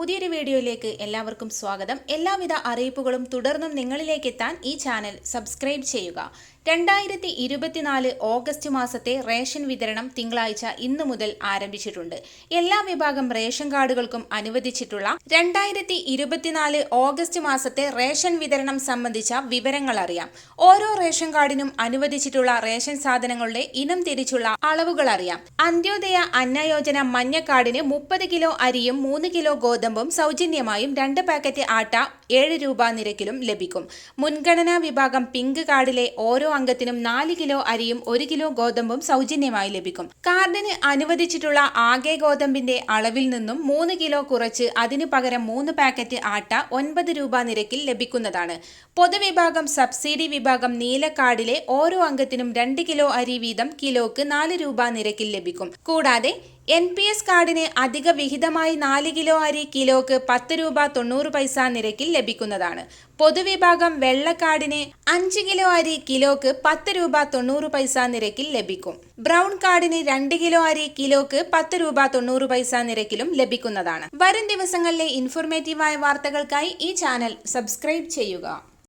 പുതിയൊരു വീഡിയോയിലേക്ക് എല്ലാവർക്കും സ്വാഗതം. എല്ലാവിധ അറിയിപ്പുകളും തുടർന്നും നിങ്ങളിലേക്ക് എത്താൻ ഈ ചാനൽ സബ്സ്ക്രൈബ് ചെയ്യുക. രണ്ടായിരത്തി ഇരുപത്തിനാല് ഓഗസ്റ്റ് മാസത്തെ റേഷൻ വിതരണം തിങ്കളാഴ്ച ഇന്നു മുതൽ ആരംഭിച്ചിട്ടുണ്ട്. എല്ലാ വിഭാഗം റേഷൻ കാർഡുകൾക്കും അനുവദിച്ചിട്ടുള്ള രണ്ടായിരത്തി ഇരുപത്തിനാല് ഓഗസ്റ്റ് മാസത്തെ റേഷൻ വിതരണം സംബന്ധിച്ച വിവരങ്ങൾ അറിയാം. ഓരോ റേഷൻ കാർഡിനും അനുവദിച്ചിട്ടുള്ള റേഷൻ സാധനങ്ങളുടെ ഇനം തിരിച്ചുള്ള അളവുകൾ അറിയാം. അന്ത്യോദയ അന്നയോജന മഞ്ഞ കാർഡിന് മുപ്പത് കിലോ അരിയും മൂന്ന് കിലോ ഗോതമ്പും സൗജന്യമായും രണ്ട് പാക്കറ്റ് ആട്ട ഏഴ് രൂപ നിരക്കിലും ലഭിക്കും. മുൻഗണനാ വിഭാഗം പിങ്ക് കാർഡിലെ ഓരോ അംഗത്തിനും നാല് കിലോ അരിയും ഒരു കിലോ ഗോതമ്പും സൗജന്യമായി ലഭിക്കും. കാർഡിന് അനുവദിച്ചിട്ടുള്ള ആകെ ഗോതമ്പിന്റെ അളവിൽ നിന്നും മൂന്ന് കിലോ കുറച്ച് അതിനു പകരം മൂന്ന് പാക്കറ്റ് ആട്ട ഒൻപത് രൂപ നിരക്കിൽ ലഭിക്കുന്നതാണ്. പൊതുവിഭാഗം സബ്സിഡി വിഭാഗം നീല കാർഡിലെ ഓരോ അംഗത്തിനും രണ്ട് കിലോ അരി വീതം കിലോക്ക് നാല് രൂപ നിരക്കിൽ ലഭിക്കും. കൂടാതെ എൻ പി എസ് കാർഡിന് അധിക വിഹിതമായി നാല് കിലോ അരി കിലോക്ക് പത്ത് രൂപ തൊണ്ണൂറ് പൈസ നിരക്കിൽ ലഭിക്കുന്നതാണ്. പൊതുവിഭാഗം വെള്ളക്കാർഡിന് അഞ്ച് കിലോ അരി കിലോക്ക് പത്ത് രൂപ തൊണ്ണൂറ് പൈസ നിരക്കിൽ ലഭിക്കും. ബ്രൗൺ കാർഡിന് രണ്ട് കിലോ അരി കിലോക്ക് പത്ത് രൂപ തൊണ്ണൂറ് പൈസ നിരക്കിലും ലഭിക്കുന്നതാണ്. വരും ദിവസങ്ങളിലെ ഇൻഫോർമേറ്റീവായ വാർത്തകൾക്കായി ഈ ചാനൽ സബ്സ്ക്രൈബ് ചെയ്യുക.